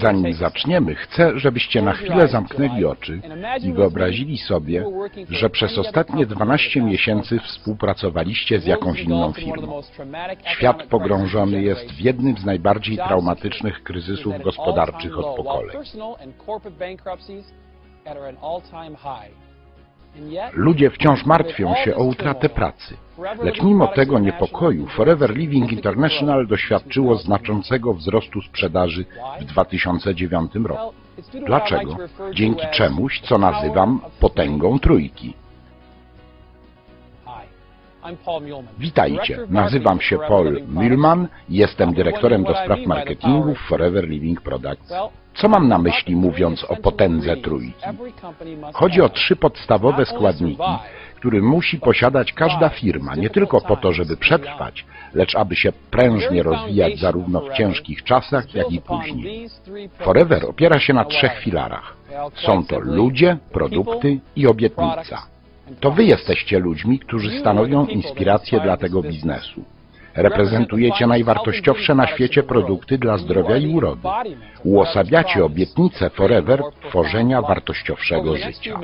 Zanim zaczniemy, chcę, żebyście na chwilę zamknęli oczy i wyobrazili sobie, że przez ostatnie 12 miesięcy współpracowaliście z jakąś inną firmą. Świat pogrążony jest w jednym z najbardziej traumatycznych kryzysów gospodarczych od pokoleń. Ludzie wciąż martwią się o utratę pracy. Lecz mimo tego niepokoju Forever Living International doświadczyło znaczącego wzrostu sprzedaży w 2009 roku. Dlaczego? Dzięki czemuś, co nazywam potęgą trójki. Witajcie, nazywam się Paul Mühlman i jestem dyrektorem do spraw marketingu w Forever Living Products. Co mam na myśli mówiąc o potędze trójki? Chodzi o trzy podstawowe składniki, który musi posiadać każda firma, nie tylko po to, żeby przetrwać, lecz aby się prężnie rozwijać zarówno w ciężkich czasach, jak i później. Forever opiera się na trzech filarach. Są to ludzie, produkty i obietnica. To wy jesteście ludźmi, którzy stanowią inspirację dla tego biznesu. Reprezentujecie najwartościowsze na świecie produkty dla zdrowia i urody. Uosabiacie obietnicę Forever tworzenia wartościowszego życia.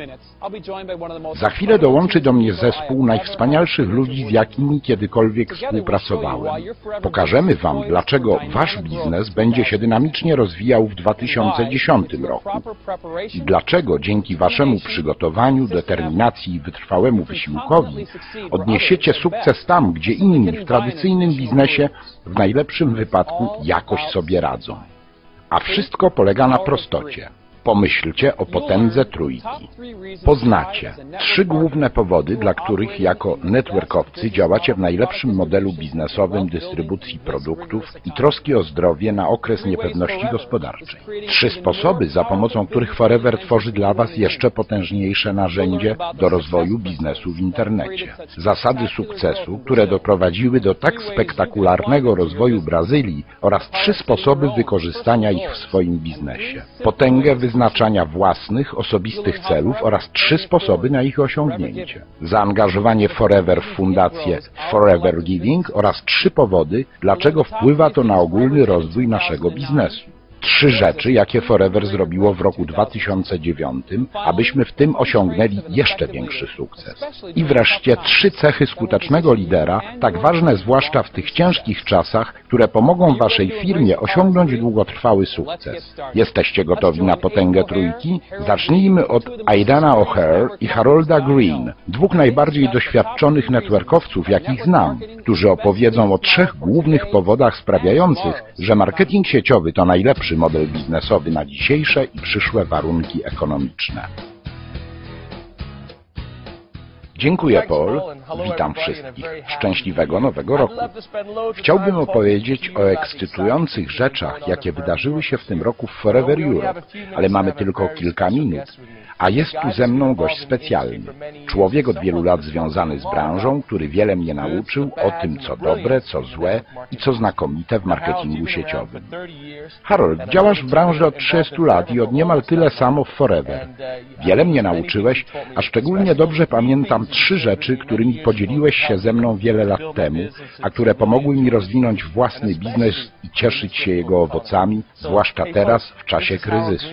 Za chwilę dołączy do mnie zespół najwspanialszych ludzi, z jakimi kiedykolwiek współpracowałem. Pokażemy Wam, dlaczego Wasz biznes będzie się dynamicznie rozwijał w 2010 roku i dlaczego dzięki Waszemu przygotowaniu, determinacji i wytrwałemu wysiłkowi odniesiecie sukces tam, gdzie inni w tradycyjnym biznesie w najlepszym wypadku jakoś sobie radzą. A wszystko polega na prostocie. Pomyślcie o potędze trójki. Poznacie trzy główne powody, dla których jako networkowcy działacie w najlepszym modelu biznesowym dystrybucji produktów i troski o zdrowie na okres niepewności gospodarczej. Trzy sposoby, za pomocą których Forever tworzy dla Was jeszcze potężniejsze narzędzie do rozwoju biznesu w internecie. Zasady sukcesu, które doprowadziły do tak spektakularnego rozwoju Brazylii oraz trzy sposoby wykorzystania ich w swoim biznesie. Potęgę wyznaczania własnych, osobistych celów oraz trzy sposoby na ich osiągnięcie. Zaangażowanie Forever w fundację Forever Giving oraz trzy powody, dlaczego wpływa to na ogólny rozwój naszego biznesu. Trzy rzeczy, jakie Forever zrobiło w roku 2009, abyśmy w tym osiągnęli jeszcze większy sukces. I wreszcie trzy cechy skutecznego lidera, tak ważne zwłaszcza w tych ciężkich czasach, które pomogą Waszej firmie osiągnąć długotrwały sukces. Jesteście gotowi na potęgę trójki? Zacznijmy od Aidana O'Hare i Harolda Green, dwóch najbardziej doświadczonych networkowców, jakich znam, którzy opowiedzą o trzech głównych powodach sprawiających, że marketing sieciowy to najlepszy model biznesowy na dzisiejsze i przyszłe warunki ekonomiczne. Dziękuję, Paul. Witam wszystkich. Szczęśliwego Nowego Roku. Chciałbym opowiedzieć o ekscytujących rzeczach, jakie wydarzyły się w tym roku w Forever Europe, ale mamy tylko kilka minut. A jest tu ze mną gość specjalny. Człowiek od wielu lat związany z branżą, który wiele mnie nauczył o tym, co dobre, co złe i co znakomite w marketingu sieciowym. Harold, działasz w branży od 30 lat i od niemal tyle samo w Forever. Wiele mnie nauczyłeś, a szczególnie dobrze pamiętam trzy rzeczy, którymi podzieliłeś się ze mną wiele lat temu, a które pomogły mi rozwinąć własny biznes i cieszyć się jego owocami, zwłaszcza teraz w czasie kryzysu.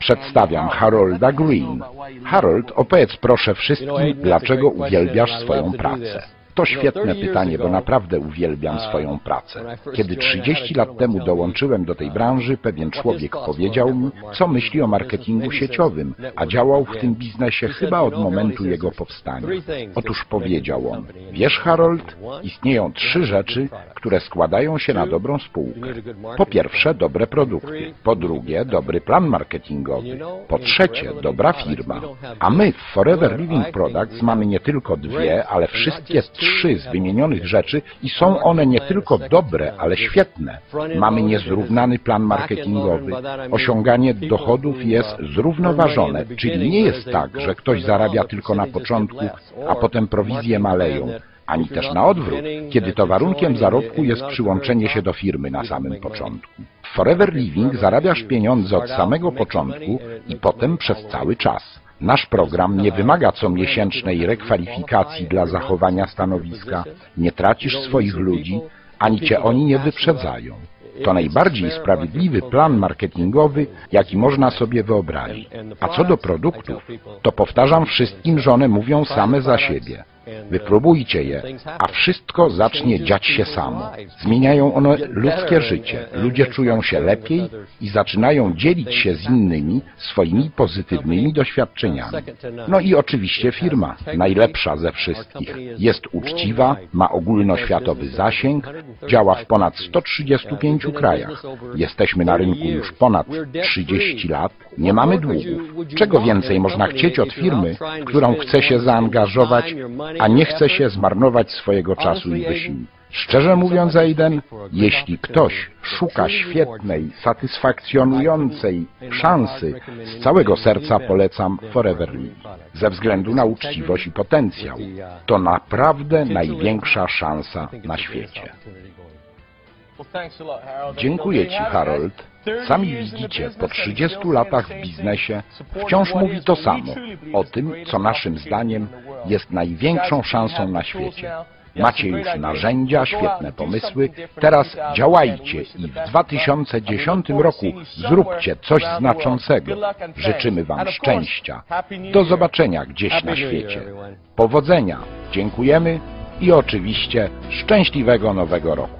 Przedstawiam Harolda Green. Harold, opowiedz proszę wszystkim, dlaczego uwielbiasz swoją pracę. To świetne pytanie, bo naprawdę uwielbiam swoją pracę. Kiedy 30 lat temu dołączyłem do tej branży, pewien człowiek powiedział mi, co myśli o marketingu sieciowym, a działał w tym biznesie chyba od momentu jego powstania. Otóż powiedział on, wiesz Harold, istnieją trzy rzeczy, które składają się na dobrą spółkę. Po pierwsze, dobre produkty. Po drugie, dobry plan marketingowy. Po trzecie, dobra firma. A my w Forever Living Products mamy nie tylko dwie, ale wszystkie trzy z wymienionych rzeczy i są one nie tylko dobre, ale świetne. Mamy niezrównany plan marketingowy. Osiąganie dochodów jest zrównoważone, czyli nie jest tak, że ktoś zarabia tylko na początku, a potem prowizje maleją ani też na odwrót, kiedy to warunkiem zarobku jest przyłączenie się do firmy na samym początku. W Forever Living zarabiasz pieniądze od samego początku i potem przez cały czas. Nasz program nie wymaga comiesięcznej rekwalifikacji dla zachowania stanowiska, nie tracisz swoich ludzi, ani cię oni nie wyprzedzają. To najbardziej sprawiedliwy plan marketingowy, jaki można sobie wyobrazić. A co do produktów, to powtarzam wszystkim, że one mówią same za siebie. Wypróbujcie je, a wszystko zacznie dziać się samo. Zmieniają one ludzkie życie. Ludzie czują się lepiej i zaczynają dzielić się z innymi swoimi pozytywnymi doświadczeniami. No i oczywiście firma, najlepsza ze wszystkich. Jest uczciwa, ma ogólnoświatowy zasięg, działa w ponad 135 krajach. Jesteśmy na rynku już ponad 30 lat, nie mamy długów. Czego więcej można chcieć od firmy, w którą chce się zaangażować, a nie chce się zmarnować swojego czasu i wysiłku. Szczerze mówiąc, Aiden, jeśli ktoś szuka świetnej, satysfakcjonującej szansy, z całego serca polecam Forever Living. Ze względu na uczciwość i potencjał. To naprawdę największa szansa na świecie. Dziękuję Ci, Harold. Sami widzicie, po 30 latach w biznesie wciąż mówi to samo o tym, co naszym zdaniem jest największą szansą na świecie. Macie już narzędzia, świetne pomysły, teraz działajcie i w 2010 roku zróbcie coś znaczącego. Życzymy Wam szczęścia. Do zobaczenia gdzieś na świecie. Powodzenia, dziękujemy i oczywiście szczęśliwego nowego roku.